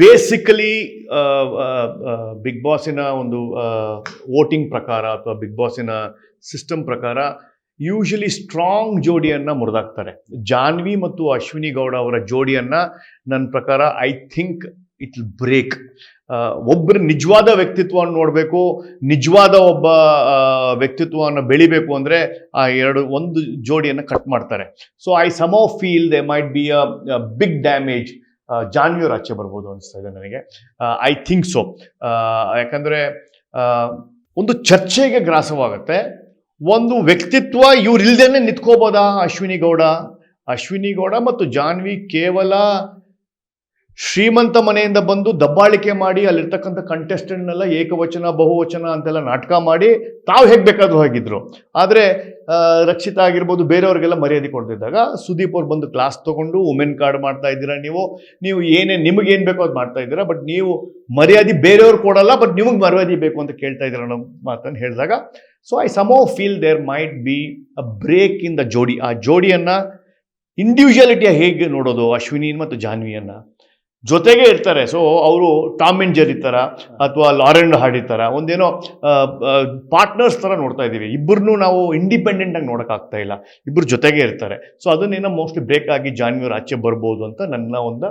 Basically big ಬಾಸಿನ ಒಂದು voting ಪ್ರಕಾರ ಅಥವಾ ಬಿಗ್ ಬಾಸಿನ ಸಿಸ್ಟಮ್ ಪ್ರಕಾರ ಯೂಶಲಿ ಸ್ಟ್ರಾಂಗ್ ಜೋಡಿಯನ್ನು ಮುರಿದಾಕ್ತಾರೆ. ಜಾನ್ವಿ ಮತ್ತು ಅಶ್ವಿನಿ ಗೌಡ ಅವರ ಜೋಡಿಯನ್ನು ನನ್ನ ಪ್ರಕಾರ ಐ ಥಿಂಕ್ ಇಟ್ ಬ್ರೇಕ್ ಒಬ್ಬರು ನಿಜವಾದ ವ್ಯಕ್ತಿತ್ವವನ್ನು ನೋಡಬೇಕು, ನಿಜವಾದ ಒಬ್ಬ ವ್ಯಕ್ತಿತ್ವವನ್ನು ಬೆಳಿಬೇಕು ಅಂದರೆ ಆ ಎರಡು, ಒಂದು ಜೋಡಿಯನ್ನು ಕಟ್ ಮಾಡ್ತಾರೆ. So I some feel they might be a big damage ಜಾನ್ವಿಯವ್ರು ಆಚೆ ಬರ್ಬೋದು ಅನಿಸ್ತಾ ಇದೆ ನನಗೆ. ಐ ಥಿಂಕ್ ಸೊ ಯಾಕಂದರೆ ಒಂದು ಚರ್ಚೆಗೆ ಗ್ರಾಸವಾಗುತ್ತೆ. ಒಂದು ವ್ಯಕ್ತಿತ್ವ ಇವರಿಲ್ದೇನೆ ನಿಂತ್ಕೋಬೋದಾ ಅಶ್ವಿನಿ ಗೌಡ? ಅಶ್ವಿನಿ ಗೌಡ ಮತ್ತು ಜಾನ್ವಿ ಕೇವಲ ಶ್ರೀಮಂತ ಮನೆಯಿಂದ ಬಂದು ದಬ್ಬಾಳಿಕೆ ಮಾಡಿ ಅಲ್ಲಿರ್ತಕ್ಕಂಥ ಕಂಟೆಸ್ಟೆಂಟ್ನೆಲ್ಲ ಏಕವಚನ, ಬಹುವಚನ ಅಂತೆಲ್ಲ ನಾಟಕ ಮಾಡಿ ತಾವು ಹೇಗೆ ಬೇಕಾದ್ರೂ ಹೋಗಿದ್ರು. ಆದರೆ ರಕ್ಷಿತ ಆಗಿರ್ಬೋದು, ಬೇರೆಯವ್ರಿಗೆಲ್ಲ ಮರ್ಯಾದೆ ಕೊಡ್ತಿದ್ದಾಗ ಸುದೀಪ್ ಅವ್ರು ಬಂದು ಕ್ಲಾಸ್ ತೊಗೊಂಡು ವುಮೆನ್ ಕಾರ್ಡ್ ಮಾಡ್ತಾ ಇದ್ದೀರಾ ನೀವು ನೀವು ಏನೇ ನಿಮಗೇನು ಬೇಕೋ ಅದು ಮಾಡ್ತಾ ಇದ್ದೀರಾ ಬಟ್ ನೀವು ಮರ್ಯಾದೆ ಬೇರೆಯವ್ರು ಕೊಡಲ್ಲ ಬಟ್ ನಿಮಗೆ ಮರ್ಯಾದೆ ಬೇಕು ಅಂತ ಕೇಳ್ತಾ ಇದ್ದೀರಾ ಅನ್ನೋ ಮಾತನ್ನು ಹೇಳಿದಾಗ so I some feel there might be a break in the ಜೋಡಿ. ಆ ಜೋಡಿಯನ್ನು ಇಂಡಿವಿಜುವಾಲಿಟಿಯ ಹೇಗೆ ನೋಡೋದು ಅಶ್ವಿನಿ ಮತ್ತು ಜಾನ್ವಿಯನ್ನ? ಜೊತೆಗೆ ಇರ್ತಾರೆ. ಸೊ ಅವರು ಟಾಮ್ ಅಂಡ್ ಜೆರಿ ಥರ ಅಥವಾ ಲಾರೆಂಡ್ ಹಾಡಿ ಥರ ಒಂದೇನೋ ಪಾರ್ಟ್ನರ್ಸ್ ಥರ ನೋಡ್ತಾ ಇದ್ದೀವಿ. ಇಬ್ಬರನ್ನೂ ನಾವು ಇಂಡಿಪೆಂಡೆಂಟ್ ಆಗಿ ನೋಡೋಕ್ಕಾಗ್ತಾ ಇಲ್ಲ. ಇಬ್ಬರು ಜೊತೆಗೆ ಇರ್ತಾರೆ. ಸೊ ಅದನ್ನೇನೋ ಮೋಸ್ಟ್ಲಿ ಬ್ರೇಕ್ ಆಗಿ ಜಾನ್ವಿಯವ್ರು ಆಚೆ ಬರ್ಬೋದು ಅಂತ ನನ್ನ ಒಂದು